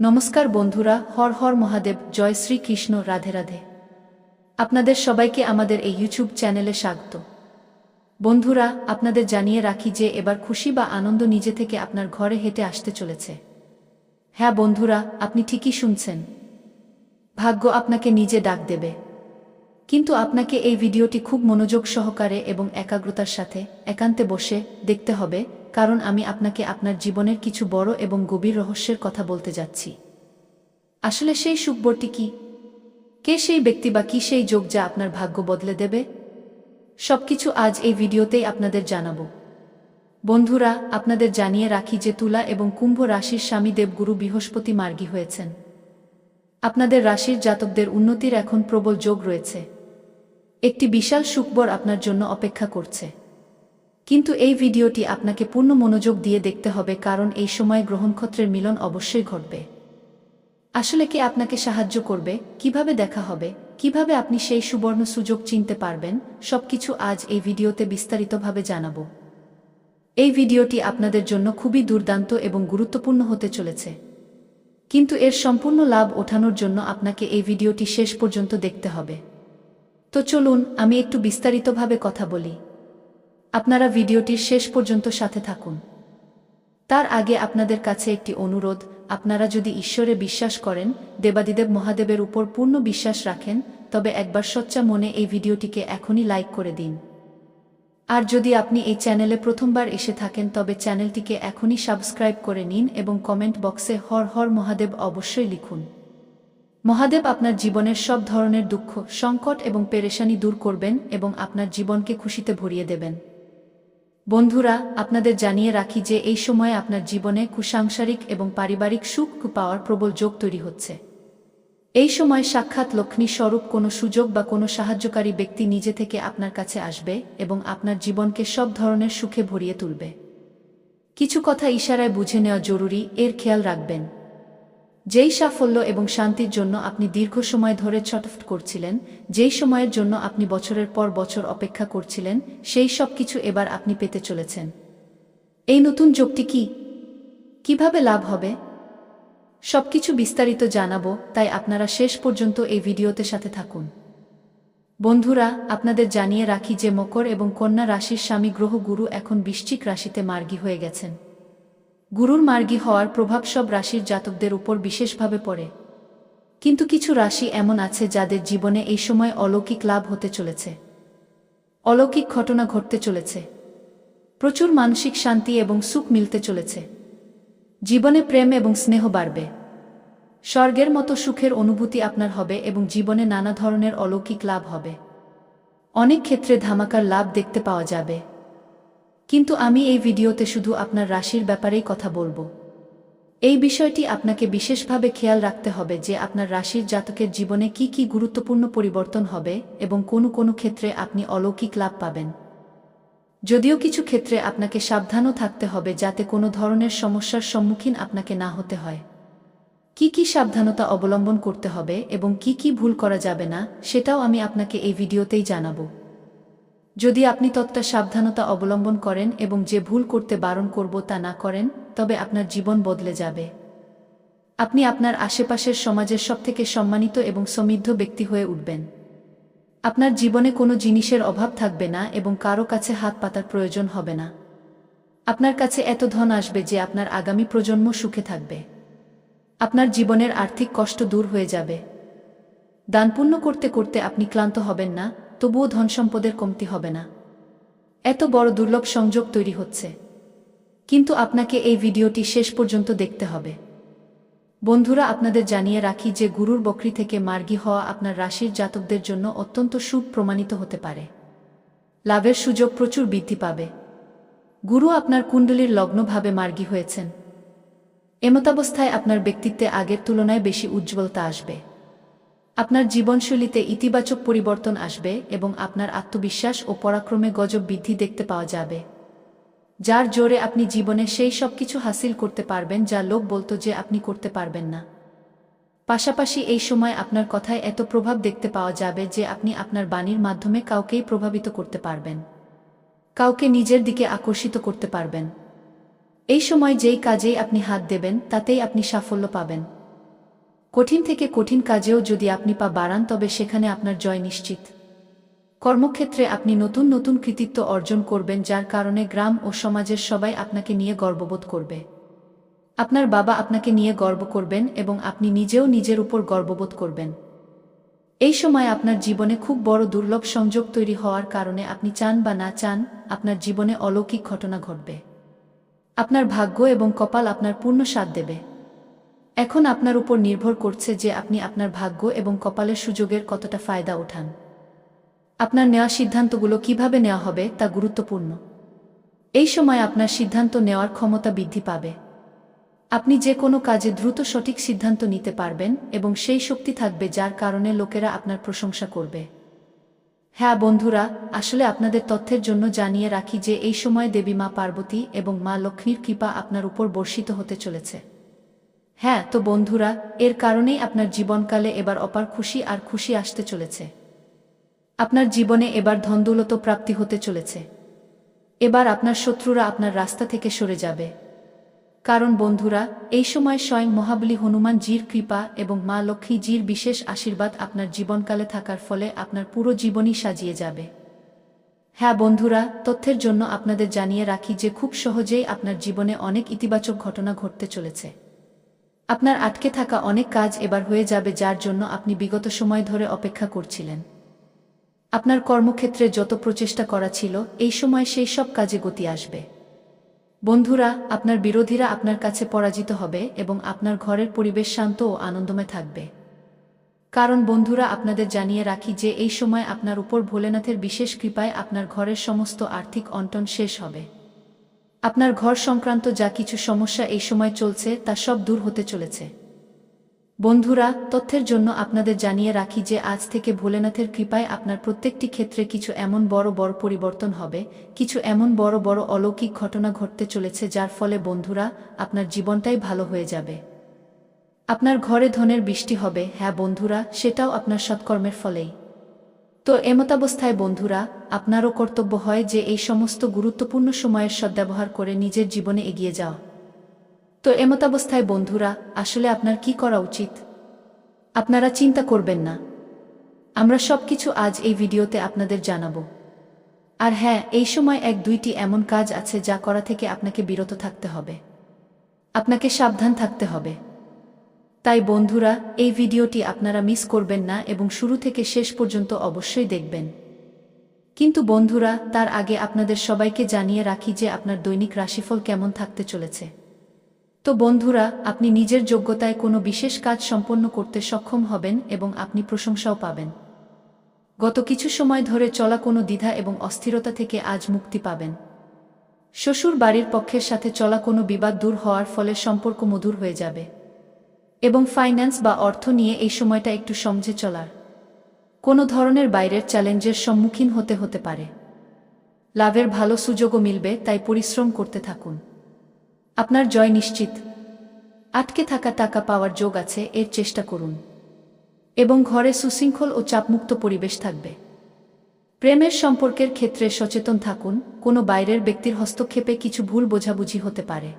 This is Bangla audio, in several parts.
নমস্কার বন্ধুরা, হর হর মহাদেব, জয় শ্রী কৃষ্ণ রাধে রাধে। আপনাদের সবাইকে আমাদের এই ইউটিউব চ্যানেলে স্বাগত। বন্ধুরা, আপনাদের জানিয়ে রাখি যে এবার খুশি বা আনন্দ নিজে থেকে আপনার ঘরে হেঁটে আসতে চলেছে। হ্যাঁ বন্ধুরা, আপনি ঠিকই শুনছেন। ভাগ্য আপনাকে নিজে ডাক দেবে। কিন্তু আপনাকে এই ভিডিওটি খুব মনোযোগ সহকারে এবং একাগ্রতার সাথে একান্তে বসে দেখতে হবে কারণ আমি আপনাকে আপনার জীবনের কিছু বড় এবং গভীর রহস্যের কথা বলতে যাচ্ছি। আসলে সেই সুখবরটি কি? কে সেই ব্যক্তি বা কি সেই যোগ যা আপনার ভাগ্য বদলে দেবে? সবকিছু আজ এই ভিডিওতেই আপনাদের জানাব। বন্ধুরা, আপনাদের জানিয়ে রাখি যে তুলা এবং কুম্ভ রাশির স্বামী দেবগুরু বৃহস্পতি মার্গী হয়েছেন। আপনাদের রাশির জাতকদের উন্নতির এখন প্রবল যোগ রয়েছে। একটি বিশাল সুখবর আপনার জন্য অপেক্ষা করছে। কিন্তু এই ভিডিওটি আপনাকে পূর্ণ মনোযোগ দিয়ে দেখতে হবে কারণ এই সময় গ্রহণক্ষত্রের মিলন অবশ্যই ঘটবে। আসলে কে আপনাকে সাহায্য করবে? কীভাবে দেখা হবে? কীভাবে আপনি সেই সুবর্ণ সুযোগ চিনতে পারবেন? সবকিছু আজ এই ভিডিওতে বিস্তারিতভাবে জানাব। এই ভিডিওটি আপনাদের জন্য খুবই দুর্দান্ত এবং গুরুত্বপূর্ণ হতে চলেছে। কিন্তু এর সম্পূর্ণ লাভ ওঠানোর জন্য আপনাকে এই ভিডিওটি শেষ পর্যন্ত দেখতে হবে। তো চলুন, আমি একটু বিস্তারিতভাবে কথা বলি। আপনারা ভিডিওটির শেষ পর্যন্ত সাথে থাকুন। তার আগে আপনাদের কাছে একটি অনুরোধ, আপনারা যদি ঈশ্বরে বিশ্বাস করেন, দেবাদিদেব মহাদেবের উপর পূর্ণ বিশ্বাস রাখেন, তবে একবার সচ্চা মনে এই ভিডিওটিকে এখনই লাইক করে দিন। আর যদি আপনি এই চ্যানেলে প্রথমবার এসে থাকেন, তবে চ্যানেলটিকে এখনই সাবস্ক্রাইব করে নিন এবং কমেন্ট বক্সে হর হর মহাদেব অবশ্যই লিখুন। মহাদেব আপনার জীবনের সব ধরনের দুঃখ, সংকট এবং পেরেশানি দূর করবেন এবং আপনার জীবনকে খুশিতে ভরিয়ে দেবেন। বন্ধুরা, আপনাদের জানিয়ে রাখি যে এই সময়ে আপনার জীবনে কুসাংসারিক এবং পারিবারিক সুখ পাওয়ার প্রবল যোগ তৈরি হচ্ছে। এই সময় সাক্ষাৎ লক্ষ্মী স্বরূপ কোনো সুযোগ বা কোনো সাহায্যকারী ব্যক্তি নিজে থেকে আপনার কাছে আসবে এবং আপনার জীবনকে সব ধরনের সুখে ভরিয়ে তুলবে। কিছু কথা ইশারায় বুঝে নেওয়া জরুরি, এর খেয়াল রাখবেন। যেই সাফল্য এবং শান্তির জন্য আপনি দীর্ঘ সময় ধরে ছটফট করছিলেন, যেই সময়ের জন্য আপনি বছরের পর বছর অপেক্ষা করছিলেন, সেই সব কিছু এবার আপনি পেতে চলেছেন। এই নতুন যোগটি কি? কীভাবে লাভ হবে? সবকিছু বিস্তারিত জানাব, তাই আপনারা শেষ পর্যন্ত এই ভিডিওতে সাথে থাকুন। বন্ধুরা, আপনাদের জানিয়ে রাখি যে মকর এবং কন্যা রাশির স্বামী গ্রহ গুরু এখন বৃশ্চিক রাশিতে মার্গী হয়ে গেছেন। গুরুর মার্গী হওয়ার প্রভাব সব রাশির জাতকদের উপর বিশেষভাবে পড়ে। কিন্তু কিছু রাশি এমন আছে যাদের জীবনে এই সময় অলৌকিক লাভ হতে চলেছে। অলৌকিক ঘটনা ঘটতে চলেছে। প্রচুর মানসিক শান্তি এবং সুখ মিলতে চলেছে। জীবনে প্রেম এবং স্নেহ বাড়বে। স্বর্গের মতো সুখের অনুভূতি আপনার হবে এবং জীবনে নানা ধরনের অলৌকিক লাভ হবে। অনেক ক্ষেত্রে ধামাকার লাভ দেখতে পাওয়া যাবে। কিন্তু আমি এই ভিডিওতে শুধু আপনার রাশির ব্যাপারেই কথা বলব। এই বিষয়টি আপনাকে বিশেষভাবে খেয়াল রাখতে হবে যে আপনার রাশির জাতকের জীবনে কি কি গুরুত্বপূর্ণ পরিবর্তন হবে এবং কোনো কোনো ক্ষেত্রে আপনি অলৌকিক লাভ পাবেন। যদিও কিছু ক্ষেত্রে আপনাকে সাবধানও থাকতে হবে যাতে কোনো ধরনের সমস্যার সম্মুখীন আপনাকে না হতে হয়। কি কি সাবধানতা অবলম্বন করতে হবে এবং কি কি ভুল করা যাবে না, সেটাও আমি আপনাকে এই ভিডিওতেই জানাব। যদি আপনি ততটা সাবধানতা অবলম্বন করেন এবং যে ভুল করতে বারণ করব তা না করেন, তবে আপনার জীবন বদলে যাবে। আপনি আপনার আশেপাশের সমাজের সবথেকে সম্মানিত এবং সমৃদ্ধ ব্যক্তি হয়ে উঠবেন। আপনার জীবনে কোনো জিনিসের অভাব থাকবে না এবং কারও কাছে হাত পাতার প্রয়োজন হবে না। আপনার কাছে এত ধন আসবে যে আপনার আগামী প্রজন্ম সুখে থাকবে। আপনার জীবনের আর্থিক কষ্ট দূর হয়ে যাবে। দানপুণ্য করতে করতে আপনি ক্লান্ত হবেন না তবুও ধন সম্পদের কমতি হবে না। এত বড় দুর্লভ সংযোগ তৈরি হচ্ছে। কিন্তু আপনাকে এই ভিডিওটি শেষ পর্যন্ত দেখতে হবে। বন্ধুরা, আপনাদের জানিয়ে রাখি যে গুরুর বকরি থেকে মার্গী হওয়া আপনার রাশির জাতকদের জন্য অত্যন্ত শুভ প্রমাণিত হতে পারে। লাভের সুযোগ প্রচুর বৃদ্ধি পাবে। গুরু আপনার কুণ্ডলীর লগ্নভাবে মার্গী হয়েছেন। এমতাবস্থায় আপনার ব্যক্তিত্বে আগের তুলনায় বেশি উজ্জ্বলতা আসবে। আপনার জীবনশৈলীতে ইতিবাচক পরিবর্তন আসবে এবং আপনার আত্মবিশ্বাস ও পরাক্রমে গজব বৃদ্ধি দেখতে পাওয়া যাবে। যার জোরে আপনি জীবনে সেই সব কিছু হাসিল করতে পারবেন যা লোক বলতো যে আপনি করতে পারবেন না। পাশাপাশি এই সময় আপনার কথায় এত প্রভাব দেখতে পাওয়া যাবে যে আপনি আপনার বাণীর মাধ্যমে কাউকেই প্রভাবিত করতে পারবেন। কাউকে নিজের দিকে আকর্ষিত করতে পারবেন। এই সময় যেই কাজেই আপনি হাত দেবেন, তাতেই আপনি সাফল্য পাবেন। কঠিন থেকে কঠিন কাজেও যদি আপনি পা বাড়ান, তবে সেখানে আপনার জয় নিশ্চিত। কর্মক্ষেত্রে আপনি নতুন নতুন কৃতিত্ব অর্জন করবেন, যার কারণে গ্রাম ও সমাজের সবাই আপনাকে নিয়ে গর্ববোধ করবে। আপনার বাবা আপনাকে নিয়ে গর্ব করবেন এবং আপনি নিজেও নিজের উপর গর্ববোধ করবেন। এই সময় আপনার জীবনে খুব বড় দুর্লভ সংযোগ তৈরি হওয়ার কারণে আপনি চান বা না চান, আপনার জীবনে অলৌকিক ঘটনা ঘটবে। আপনার ভাগ্য এবং কপাল আপনার পূর্ণ সাথ দেবে। এখন আপনার উপর নির্ভর করছে যে আপনি আপনার ভাগ্য এবং কপালের সুযোগের কতটা ফায়দা ওঠান। আপনার নেওয়া সিদ্ধান্তগুলো কীভাবে নেওয়া হবে তা গুরুত্বপূর্ণ। এই সময় আপনার সিদ্ধান্ত নেওয়ার ক্ষমতা বৃদ্ধি পাবে। আপনি যে কোনো কাজে দ্রুত সঠিক সিদ্ধান্ত নিতে পারবেন এবং সেই শক্তি থাকবে যার কারণে লোকেরা আপনার প্রশংসা করবে। হ্যাঁ বন্ধুরা, আসলে আপনাদের তথ্যের জন্য জানিয়ে রাখি যে এই সময় দেবী মা পার্বতী এবং মা লক্ষ্মীর কৃপা আপনার উপর বর্ষিত হতে চলেছে। হ্যাঁ তো বন্ধুরা, এর কারণেই আপনার জীবনকালে এবার অপার খুশি আর খুশি আসতে চলেছে। আপনার জীবনে এবার ধনদৌলত প্রাপ্তি হতে চলেছে। এবার আপনার শত্রুরা আপনার রাস্তা থেকে সরে যাবে। কারণ বন্ধুরা, এই সময় স্বয়ং মহাবলী হনুমান জির কৃপা এবং মা লক্ষ্মী জির বিশেষ আশীর্বাদ আপনার জীবনকালে থাকার ফলে আপনার পুরো জীবনই সাজিয়ে যাবে। হ্যাঁ বন্ধুরা, তথ্যের জন্য আপনাদের জানিয়ে রাখি যে খুব সহজেই আপনার জীবনে অনেক ইতিবাচক ঘটনা ঘটতে চলেছে। আপনার আটকে থাকা অনেক কাজ এবার হয়ে যাবে যার জন্য আপনি বিগত সময় ধরে অপেক্ষা করছিলেন। আপনার কর্মক্ষেত্রে যত প্রচেষ্টা করা ছিল, এই সময় সেই সব কাজে গতি আসবে। বন্ধুরা, আপনার বিরোধীরা আপনার কাছে পরাজিত হবে এবং আপনার ঘরের পরিবেশ শান্ত ও আনন্দময় থাকবে। কারণ বন্ধুরা, আপনাদের জানিয়ে রাখি যে এই সময় আপনার উপর ভোলেনাথের বিশেষ কৃপায় আপনার ঘরের সমস্ত আর্থিক অন্টন শেষ হবে। আপনার ঘর সংক্রান্ত যা কিছু সমস্যা এই সময় চলছে, তা সব দূর হতে চলেছে। বন্ধুরা, তথ্যের জন্য আপনাদের জানিয়ে রাখি যে আজ থেকে ভোলেনাথের কৃপায় আপনার প্রত্যেকটি ক্ষেত্রে কিছু এমন বড় বড় পরিবর্তন হবে, কিছু এমন বড় বড় অলৌকিক ঘটনা ঘটতে চলেছে যার ফলে বন্ধুরা, আপনার জীবনটাই ভালো হয়ে যাবে। আপনার ঘরে ধনের বৃষ্টি হবে হ্যাঁ বন্ধুরা, সেটাও আপনার সৎকর্মের ফলেই। তো এমতাবস্থায় বন্ধুরা আপনারও কর্তব্য হয় যে এই সমস্ত গুরুত্বপূর্ণ সময়ের সদ্ব্যবহার করে নিজের জীবনে এগিয়ে যাওয়া তো এমতাবস্থায়, বন্ধুরা, আসলে আপনার কি করা উচিত? আপনারা চিন্তা করবেন না। আমরা সবকিছু আজ এই ভিডিওতে আপনাদের জানাব। আর হ্যাঁ এই সময় এক দুইটি এমন কাজ আছে যা করা থেকে আপনাকে বিরত থাকতে হবে। আপনাকে সাবধান থাকতে হবে। তাই, বন্ধুরা, এই ভিডিওটি আপনারা মিস করবেন না এবং শুরু থেকে শেষ পর্যন্ত অবশ্যই দেখবেন। কিন্তু বন্ধুরা, তার আগে আপনাদের সবাইকে জানিয়ে রাখি যে আপনার দৈনিক রাশিফল কেমন থাকতে চলেছে। তো বন্ধুরা, আপনি নিজের যোগ্যতায় কোনো বিশেষ কাজ সম্পন্ন করতে সক্ষম হবেন এবং আপনি প্রশংসাও পাবেন। গত কিছু সময় ধরে চলা কোনো দ্বিধা এবং অস্থিরতা থেকে আজ মুক্তি পাবেন। শ্বশুর বাড়ির পক্ষের সাথে চলা কোনো বিবাদ দূর হওয়ার ফলে সম্পর্ক মধুর হয়ে যাবে। এবং ফাইন্যান্স বা অর্থ নিয়ে এই সময়টা একটু সমঝে চলার। কোনো ধরনের বাইরের চ্যালেঞ্জের সম্মুখীন হতে হতে পারে। লাভের ভালো সুযোগও মিলবে, তাই পরিশ্রম করতে থাকুন। আপনার জয় নিশ্চিত। আটকে থাকা টাকা পাওয়ার যোগ আছে, এর চেষ্টা করুন। এবং ঘরে সুশৃঙ্খল ও চাপমুক্ত পরিবেশ থাকবে। প্রেমের সম্পর্কের ক্ষেত্রে সচেতন থাকুন, কোনো বাইরের ব্যক্তির হস্তক্ষেপে কিছু ভুল বোঝাবুঝি হতে পারে।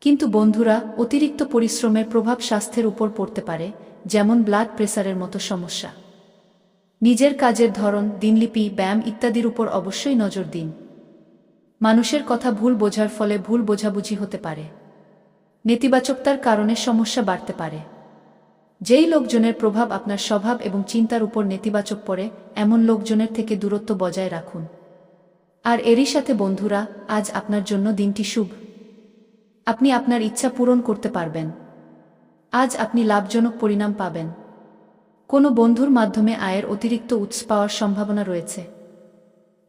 কিন্তু বন্ধুরা, অতিরিক্ত পরিশ্রমের প্রভাব স্বাস্থ্যের উপর পড়তে পারে, যেমন ব্লাড প্রেসারের মতো সমস্যা। নিজের কাজের ধরন, দিনলিপি, ব্যায়াম ইত্যাদির উপর অবশ্যই নজর দিন। মানুষের কথা ভুল বোঝার ফলে ভুল বোঝাবুঝি হতে পারে। নেতিবাচকতার কারণে সমস্যা বাড়তে পারে। যেই লোকজনের প্রভাব আপনার স্বভাব এবং চিন্তার উপর নেতিবাচক পড়ে, এমন লোকজনের থেকে দূরত্ব বজায় রাখুন। আর এরই সাথে বন্ধুরা, আজ আপনার জন্য দিনটি শুভ। আপনি আপনার ইচ্ছা পূরণ করতে পারবেন। আজ আপনি লাভজনক পরিণাম পাবেন। কোনো বন্ধুর মাধ্যমে আয়ের অতিরিক্ত উৎস পাওয়ার সম্ভাবনা রয়েছে।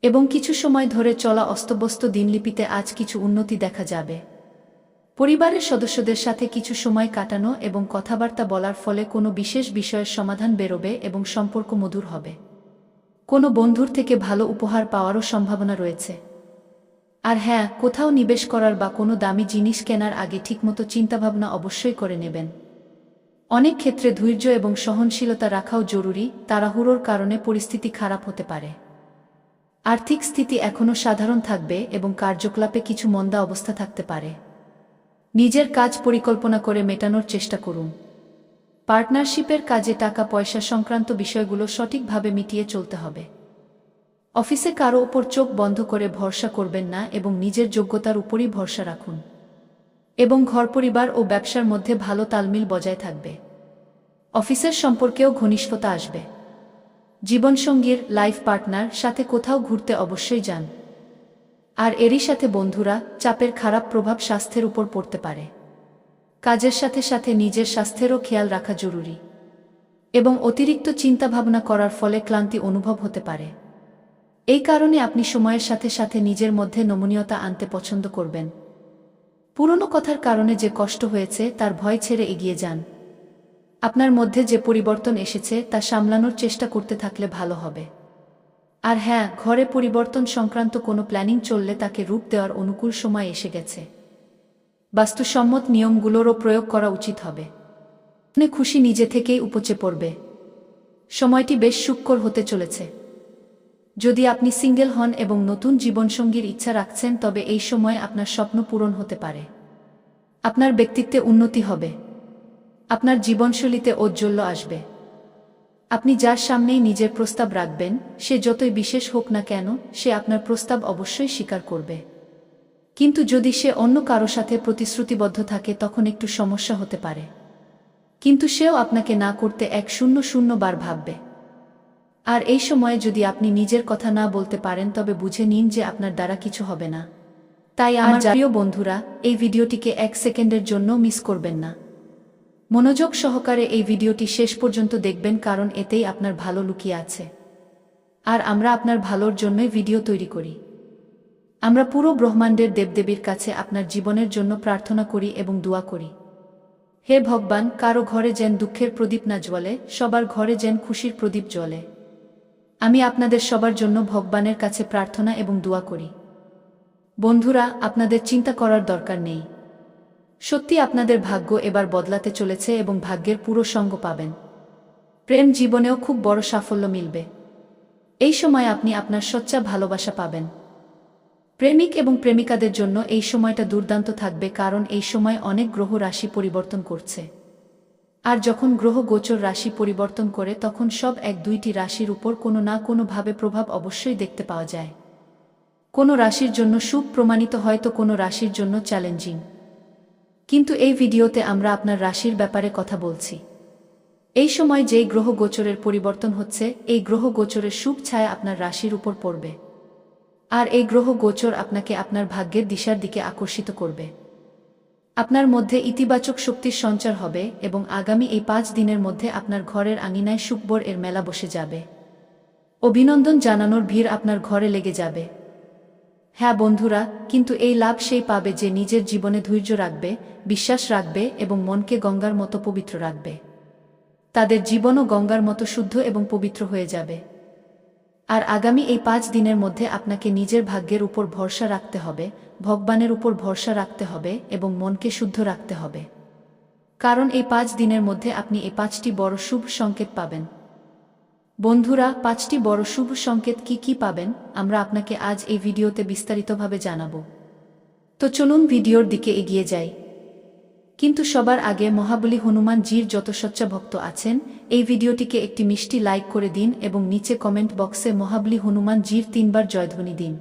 এবং কিছু সময় ধরে চলা অস্তব্যস্ত দিনলিপিতে আজ কিছু উন্নতি দেখা যাবে। পরিবারের সদস্যদের সাথে কিছু সময় কাটানো এবং কথাবার্তা বলার ফলে কোনো বিশেষ বিষয়ের সমাধান বেরোবে এবং সম্পর্ক মধুর হবে। কোনো বন্ধুর থেকে ভালো উপহার পাওয়ারও সম্ভাবনা রয়েছে। আর হ্যাঁ কোথাও নিবেশ করার বা কোনো দামি জিনিস কেনার আগে ঠিকমতো চিন্তাভাবনা অবশ্যই করে নেবেন। অনেক ক্ষেত্রে ধৈর্য এবং সহনশীলতা রাখাও জরুরি, তাড়াহুড়োর কারণে পরিস্থিতি খারাপ হতে পারে। আর্থিক স্থিতি এখনও সাধারণ থাকবে এবং কার্যকলাপে কিছু মন্দা অবস্থা থাকতে পারে। নিজের কাজ পরিকল্পনা করে মেটানোর চেষ্টা করুন। পার্টনারশিপের কাজে টাকা পয়সা সংক্রান্ত বিষয়গুলো সঠিকভাবে মিটিয়ে চলতে হবে। অফিসে কারও ওপর চোখ বন্ধ করে ভরসা করবেন না এবং নিজের যোগ্যতার উপরই ভরসা রাখুন। এবং ঘর পরিবার ও ব্যবসার মধ্যে ভালো তালমিল বজায় থাকবে। অফিসের সম্পর্কেও ঘনিষ্ঠতা আসবে। জীবনসঙ্গীর, লাইফ পার্টনার সাথে কোথাও ঘুরতে অবশ্যই যান। আর এরই সাথে বন্ধুরা চাপের খারাপ প্রভাব স্বাস্থ্যের উপর পড়তে পারে। কাজের সাথে সাথে নিজের স্বাস্থ্যেরও খেয়াল রাখা জরুরি। এবং অতিরিক্ত চিন্তা ভাবনা করার ফলে ক্লান্তি অনুভব হতে পারে। এই কারণে আপনি সময়ের সাথে সাথে নিজের মধ্যে নমনীয়তা আনতে পছন্দ করবেন। পুরনো কথার কারণে যে কষ্ট হয়েছে, তার ভয় ছেড়ে এগিয়ে যান। আপনার মধ্যে যে পরিবর্তন এসেছে, তা সামলানোর চেষ্টা করতে থাকলে ভালো হবে। আর হ্যাঁ ঘরে পরিবর্তন সংক্রান্ত কোনো প্ল্যানিং চললে তাকে রূপ দেওয়ার অনুকূল সময় এসে গেছে। বাস্তুসম্মত নিয়মগুলোরও প্রয়োগ করা উচিত হবে। খুশি নিজে থেকেই উপচে পড়বে। সময়টি বেশ সুক্কর হতে চলেছে। যদি আপনি সিঙ্গেল হন এবং নতুন জীবনসঙ্গীর ইচ্ছা রাখছেন, তবে এই সময় আপনার স্বপ্ন পূরণ হতে পারে। আপনার ব্যক্তিত্বে উন্নতি হবে। আপনার জীবনশৈলীতে ঔজ্জ্বল্য আসবে। আপনি যার সামনেই নিজের প্রস্তাব রাখবেন, সে যতই বিশেষ হোক না কেন, সে আপনার প্রস্তাব অবশ্যই স্বীকার করবে। কিন্তু যদি সে অন্য কারও সাথে প্রতিশ্রুতিবদ্ধ থাকে, তখন একটু সমস্যা হতে পারে। কিন্তু সেও আপনাকে না করতে এক শূন্য শূন্য বার ভাববে। আর এই সময়ে যদি আপনি নিজের কথা না বলতে পারেন তবে বুঝে নিন যে আপনার দ্বারা কিছু হবে না। তাই আমার প্রিয় বন্ধুরা এই ভিডিওটিকে এক সেকেন্ডের জন্য মিস করবেন না। মনোযোগ সহকারে এই ভিডিওটি শেষ পর্যন্ত দেখবেন কারণ এতেই আপনার ভালো লুকিয়ে আছে। আর আমরা আপনার ভালোর জন্যই ভিডিও তৈরি করি। আমরা পুরো ব্রহ্মাণ্ডের দেবদেবীর কাছে আপনার জীবনের জন্য প্রার্থনা করি এবং দোয়া করি। হে ভগবান কারও ঘরে যেন দুঃখের প্রদীপ না জ্বলে সবার ঘরে যেন খুশির প্রদীপ জ্বলে। আমি আপনাদের সবার জন্য ভগবানের কাছে প্রার্থনা এবং দোয়া করি। বন্ধুরা, আপনাদের চিন্তা করার দরকার নেই। সত্যি আপনাদের ভাগ্য এবার বদলাতে চলেছে এবং ভাগ্যের পুরো সঙ্গ পাবেন। প্রেম জীবনেও খুব বড় সাফল্য মিলবে। এই সময় আপনি আপনার সচ্চা ভালোবাসা পাবেন। প্রেমিক এবং প্রেমিকাদের জন্য এই সময়টা দুর্দান্ত থাকবে কারণ এই সময় অনেক গ্রহ রাশি পরিবর্তন করছে। আর যখন গ্রহ গোচর রাশি পরিবর্তন করে, তখন সব এক দুইটি রাশির উপর কোনো না কোনোভাবে প্রভাব অবশ্যই দেখতে পাওয়া যায়। কোনো রাশির জন্য সুখ প্রমাণিত হয়তো কোনো রাশির জন্য চ্যালেঞ্জিং। কিন্তু এই ভিডিওতে আমরা আপনার রাশির ব্যাপারে কথা বলছি। এই সময় যেই গ্রহ গোচরের পরিবর্তন হচ্ছে, এই গ্রহ গোচরের সুখ ছায়া আপনার রাশির উপর পড়বে। আর এই গ্রহ গোচর আপনাকে আপনার ভাগ্যের দিশার দিকে আকর্ষিত করবে। আপনার মধ্যে ইতিবাচক শক্তির সঞ্চার হবে এবং আগামী এই পাঁচ দিনের মধ্যে আপনার ঘরের আঙিনায় সুকবর এর মেলা বসে যাবে। অভিনন্দন জানানোর ভিড় আপনার ঘরে লেগে যাবে। হ্যাঁ বন্ধুরা, কিন্তু এই লাভ সেই পাবে যে নিজের জীবনে ধৈর্য রাখবে, বিশ্বাস রাখবে এবং মনকে গঙ্গার মতো পবিত্র রাখবে। তাদের জীবনও গঙ্গার মতো শুদ্ধ এবং পবিত্র হয়ে যাবে। আর আগামী এই পাঁচ দিনের মধ্যে আপনাকে নিজের ভাগ্যের উপর ভরসা রাখতে হবে, ভগবানের উপর ভরসা রাখতে হবে এবং মনকে শুদ্ধ রাখতে হবে। কারণ এই পাঁচ দিনের মধ্যে আপনি এই পাঁচটি বড় শুভ সংকেত পাবেন। বন্ধুরা, পাঁচটি বড় শুভ সংকেত কি কি পাবেন, আমরা আপনাকে আজ এই ভিডিওতে বিস্তারিতভাবে জানাব। তো চলুন ভিডিওর দিকে এগিয়ে যাই। কিন্তু সবার আগে মহাবলী হনুমান জির যত সচ্চা ভক্ত আছেন, এই ভিডিওটিকে একটি মিষ্টি লাইক করে দিন এবং নিচে কমেন্ট বক্সে মহাবলী হনুমান জির তিনবার জয়ধ্বনি দিন।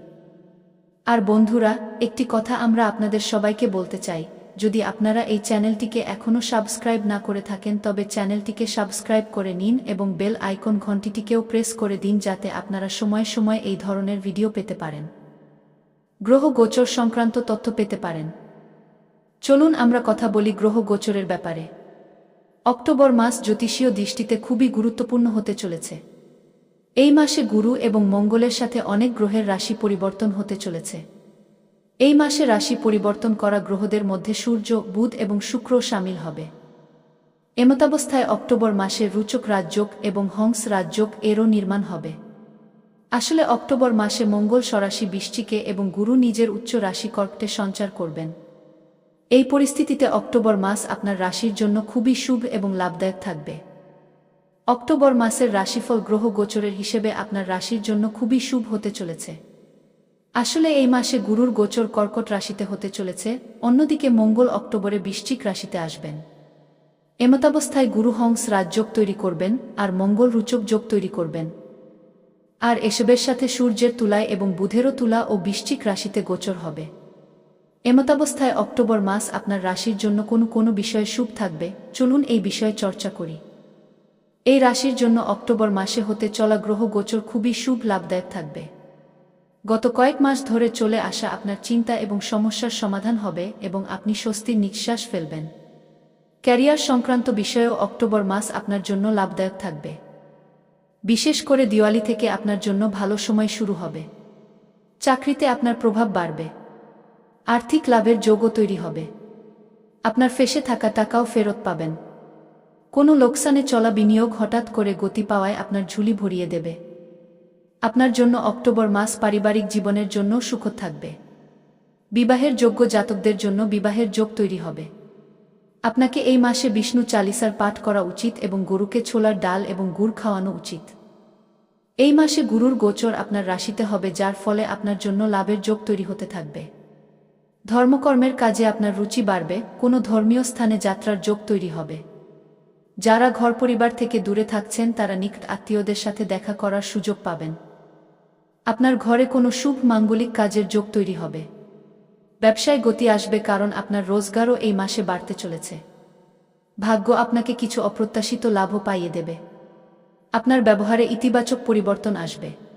আর বন্ধুরা, একটি কথা আমরা আপনাদের সবাইকে বলতে চাই, যদি আপনারা এই চ্যানেলটিকে এখনও সাবস্ক্রাইব না করে থাকেন, তবে চ্যানেলটিকে সাবস্ক্রাইব করে নিন এবং বেল আইকন ঘন্টিটিকেও প্রেস করে দিন যাতে আপনারা সময় সময় এই ধরনের ভিডিও পেতে পারেন। গ্রহ গোচর সংক্রান্ত তথ্য পেতে পারেন। চলুন আমরা কথা বলি গ্রহ গোচরের ব্যাপারে। অক্টোবর মাস জ্যোতিষীয় দৃষ্টিতে খুবই গুরুত্বপূর্ণ হতে চলেছে। এই মাসে গুরু এবং মঙ্গলের সাথে অনেক গ্রহের রাশি পরিবর্তন হতে চলেছে। এই মাসে রাশি পরিবর্তন করা গ্রহদের মধ্যে সূর্য, বুধ এবং শুক্র সামিল হবে। এমতাবস্থায় অক্টোবর মাসে রুচক রাজযোগ এবং হংস রাজযোগ এরও নির্মাণ হবে। আসলে অক্টোবর মাসে মঙ্গল সরাসি বৃষ্টিকে এবং গুরু নিজের উচ্চ রাশি কর্কটে সঞ্চার করবেন। এই পরিস্থিতিতে অক্টোবর মাস আপনার রাশির জন্য খুবই শুভ এবং লাভদায়ক থাকবে। অক্টোবর মাসের রাশিফল গ্রহ গোচরের হিসেবে আপনার রাশির জন্য খুবই শুভ হতে চলেছে। আসলে এই মাসে গুরুর গোচর কর্কট রাশিতে হতে চলেছে, অন্যদিকে মঙ্গল অক্টোবরে বৃশ্চিক রাশিতে আসবেন। এমতাবস্থায় গুরু হংস রাজযোগ তৈরি করবেন আর মঙ্গল রুচক যোগ তৈরি করবেন। আর এসবের সাথে সূর্যের তুলায় এবং বুধেরও তুলা ও বৃশ্চিক রাশিতে গোচর হবে। এমতাবস্থায় অক্টোবর মাস আপনার রাশির জন্য কোনো কোনো বিষয়ে শুভ থাকবে। চলুন এই বিষয়ে চর্চা করি। এই রাশির জন্য অক্টোবর মাসে হতে চলা গ্রহ গোচর খুবই শুভ লাভদায়ক থাকবে। গত কয়েক মাস ধরে চলে আসা আপনার চিন্তা এবং সমস্যার সমাধান হবে এবং আপনি স্বস্তির নিঃশ্বাস ফেলবেন। ক্যারিয়ার সংক্রান্ত বিষয়েও অক্টোবর মাস আপনার জন্য লাভদায়ক থাকবে। বিশেষ করে দিওয়ালি থেকে আপনার জন্য ভালো সময় শুরু হবে। চাকরিতে আপনার প্রভাব বাড়বে। আর্থিক লাভের যোগও তৈরি হবে। আপনার ফেসে থাকা টাকাও ফেরত পাবেন। কোনো লোকসানে চলা বিনিয়োগ হঠাৎ করে গতি পাওয়ায় আপনার ঝুলি ভরিয়ে দেবে। আপনার জন্য অক্টোবর মাস পারিবারিক জীবনের জন্য সুখদ থাকবে। বিবাহের যোগ্য জাতকদের জন্য বিবাহের যোগ তৈরি হবে। আপনাকে এই মাসে বিষ্ণু চালিসার পাঠ করা উচিত এবং গরুকে ছোলার ডাল এবং গুড় খাওয়ানো উচিত। এই মাসে গুরুর গোচর আপনার রাশিতে হবে, যার ফলে আপনার জন্য লাভের যোগ তৈরি হতে থাকবে। ধর্মকর্মের কাজে আপনার রুচি বাড়বে, কোনো ধর্মীয় স্থানে যাত্রার যোগ তৈরি হবে। যারা ঘর পরিবার থেকে দূরে থাকছেন, তারা নিকট আত্মীয়দের সাথে দেখা করার সুযোগ পাবেন। আপনার ঘরে কোনো শুভ মাঙ্গলিক কাজের যোগ তৈরি হবে। ব্যবসায় গতি আসবে কারণ আপনার রোজগারও এই মাসে বাড়তে চলেছে। ভাগ্য আপনাকে কিছু অপ্রত্যাশিত লাভও পাইয়ে দেবে। আপনার ব্যবহারে ইতিবাচক পরিবর্তন আসবে।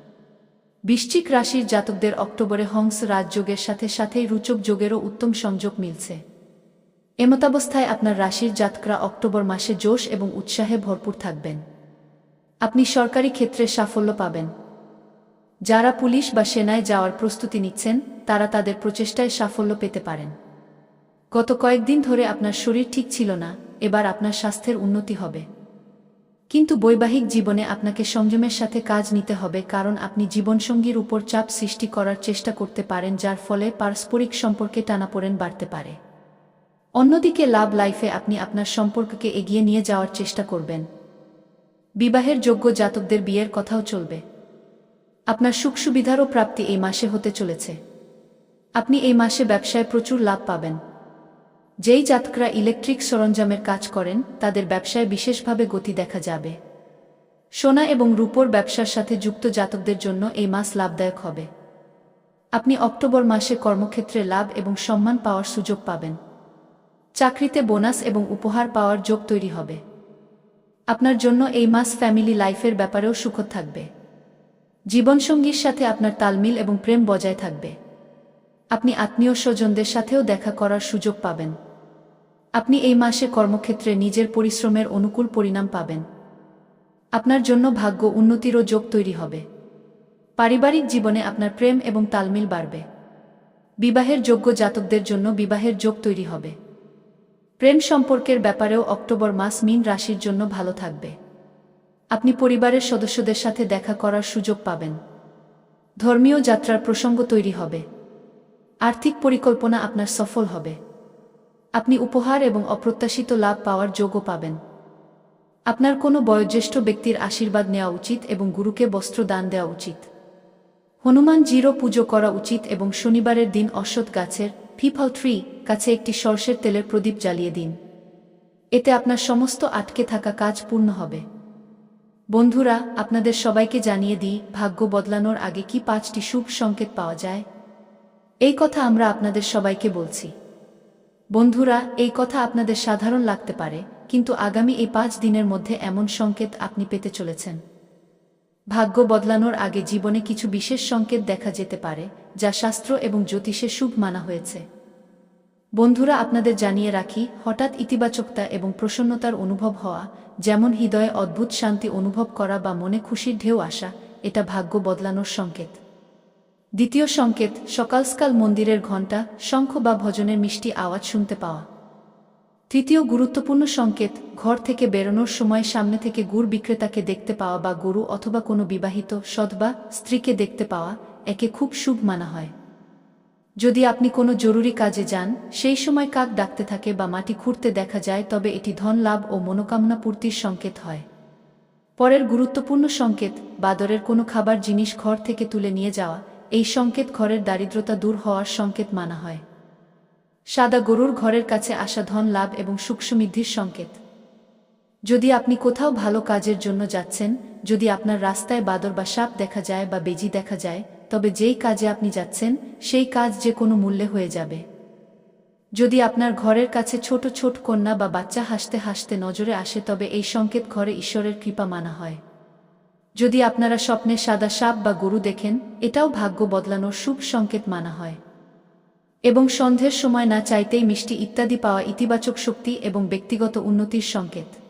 বৃশ্চিক রাশির জাতকদের অক্টোবরে হংস রাজযোগের সাথে সাথেই রুচক যোগেরও উত্তম সংযোগ মিলছে। এমতাবস্থায় আপনার রাশির জাতকরা অক্টোবর মাসে জোশ এবং উৎসাহে ভরপুর থাকবেন। আপনি সরকারি ক্ষেত্রে সাফল্য পাবেন। যারা পুলিশ বা সেনায় যাওয়ার প্রস্তুতি নিচ্ছেন, তারা তাদের প্রচেষ্টায় সাফল্য পেতে পারেন। গত কয়েকদিন ধরে আপনার শরীর ঠিক ছিল না, এবার আপনার স্বাস্থ্যের উন্নতি হবে। কিন্তু বৈবাহিক জীবনে আপনাকে সংযমের সাথে কাজ নিতে হবে কারণ আপনি জীবনসঙ্গীর উপর চাপ সৃষ্টি করার চেষ্টা করতে পারেন যার ফলে পারস্পরিক সম্পর্কে টানাপোড়েন বাড়তে পারে। অন্যদিকে লাভ লাইফে আপনি আপনার সম্পর্ককে এগিয়ে নিয়ে যাওয়ার চেষ্টা করবেন। বিবাহের যোগ্য জাতকদের বিয়ের কথাও চলবে। আপনার সুখ সুবিধারও প্রাপ্তি এই মাসে হতে চলেছে। আপনি এই মাসে ব্যবসায় প্রচুর লাভ পাবেন। যেই জাতকরা ইলেকট্রিক সরঞ্জামের কাজ করেন, তাদের ব্যবসায় বিশেষভাবে গতি দেখা যাবে। সোনা এবং রূপোর ব্যবসার সাথে যুক্ত জাতকদের জন্য এই মাস লাভদায়ক হবে। আপনি অক্টোবর মাসে কর্মক্ষেত্রে লাভ এবং সম্মান পাওয়ার সুযোগ পাবেন। চাকরিতে বোনাস এবং উপহার পাওয়ার যোগ তৈরি হবে। আপনার জন্য এই মাস ফ্যামিলি লাইফের ব্যাপারেও সুখদ থাকবে। জীবনসঙ্গীর সাথে আপনার তালমিল এবং প্রেম বজায় থাকবে। আপনি আত্মীয় স্বজনদের সাথেও দেখা করার সুযোগ পাবেন। আপনি এই মাসে কর্মক্ষেত্রে নিজের পরিশ্রমের অনুকূল পরিণাম পাবেন। আপনার জন্য ভাগ্য উন্নতিরও যোগ তৈরি হবে। পারিবারিক জীবনে আপনার প্রেম এবং তালমিল বাড়বে। বিবাহের যোগ্য জাতকদের জন্য বিবাহের যোগ তৈরি হবে। প্রেম সম্পর্কের ব্যাপারেও অক্টোবর মাস মিন রাশির জন্য ভালো থাকবে। আপনি পরিবারের সদস্যদের সাথে দেখা করার সুযোগ পাবেন। ধর্মীয় যাত্রার প্রসঙ্গ তৈরি হবে। আর্থিক পরিকল্পনা আপনার সফল হবে। আপনি উপহার এবং অপ্রত্যাশিত লাভ পাওয়ার যোগও পাবেন। আপনার কোনো বয়োজ্যেষ্ঠ ব্যক্তির আশীর্বাদ নেওয়া উচিত এবং গুরুকে বস্ত্র দান দেওয়া উচিত। হনুমান জিরো পুজো করা উচিত এবং শনিবারের দিন অশ্বৎ গাছের, ফিফল ট্রি কাছে একটি সর্ষের তেলের প্রদীপ জ্বালিয়ে দিন। এতে আপনার সমস্ত আটকে থাকা কাজ পূর্ণ হবে। বন্ধুরা, আপনাদের সবাইকে জানিয়ে দিই, ভাগ্য বদলানোর আগে কি পাঁচটি শুভ সংকেত পাওয়া যায়? এই কথা আমরা আপনাদের সবাইকে বলছি। বন্ধুরা, এই কথা আপনাদের সাধারণ লাগতে পারে, কিন্তু আগামী এই পাঁচ দিনের মধ্যে এমন সংকেত আপনি পেতে চলেছেন। ভাগ্য বদলানোর আগে জীবনে কিছু বিশেষ সংকেত দেখা যেতে পারে, যা শাস্ত্র এবং জ্যোতিষে শুভ মানা হয়েছে। বন্ধুরা, আপনাদের জানিয়ে রাখি, হঠাৎ ইতিবাচকতা এবং প্রসন্নতার অনুভব হওয়া, যেমন হৃদয়ে অদ্ভুত শান্তি অনুভব করা বা মনে খুশির ঢেউ আসা, এটা ভাগ্য বদলানোর সংকেত। দ্বিতীয় সংকেত, সকালসকাল মন্দিরের ঘণ্টা, শঙ্খ বা ভজনের মিষ্টি আওয়াজ শুনতে পাওয়া। তৃতীয় গুরুত্বপূর্ণ সংকেত, ঘর থেকে বেরোনোর সময় সামনে থেকে গুড় বিক্রেতাকে দেখতে পাওয়া বা গরু অথবা কোনো বিবাহিত সৎবা স্ত্রীকে দেখতে পাওয়া, একে খুব শুভ মানা হয়। যদি আপনি কোনো জরুরি কাজে যান, সেই সময় কাক ডাকতে থাকে বা মাটি খুঁড়তে দেখা যায়, তবে এটি ধন লাভ ও মনোকামনা পূর্তির সংকেত হয়। পরের গুরুত্বপূর্ণ সংকেত, বাদরের কোনো খাবার জিনিস ঘর থেকে তুলে নিয়ে যাওয়া এই সংকেত ঘরের দারিদ্রতা দূর হওয়ার সংকেত মানা হয়। সাদা গরুর ঘরের কাছে আসা ধন লাভ এবং সুখ সমৃদ্ধির সংকেত। যদি আপনি কোথাও ভালো কাজের জন্য যাচ্ছেন, যদি আপনার রাস্তায় বাদর বা সাপ দেখা যায় বা বেজি দেখা যায়, তবে যেই কাজে আপনি যাচ্ছেন, সেই কাজ যে কোনো মূল্যে হয়ে যাবে। যদি আপনার ঘরের কাছে ছোট ছোট কন্যা বা বাচ্চা হাসতে হাসতে নজরে আসে, তবে এই সংকেত ঘরে ঈশ্বরের কৃপা মানা হয়। যদি আপনারা স্বপ্নে সাদা সাপ বা গরু দেখেন, এটাও ভাগ্য বদলানোর শুভ সংকেত মানা হয়। এবং সন্ধ্যের সময় না চাইতেই মিষ্টি ইত্যাদি পাওয়া ইতিবাচক শক্তি এবং ব্যক্তিগত উন্নতির সংকেত।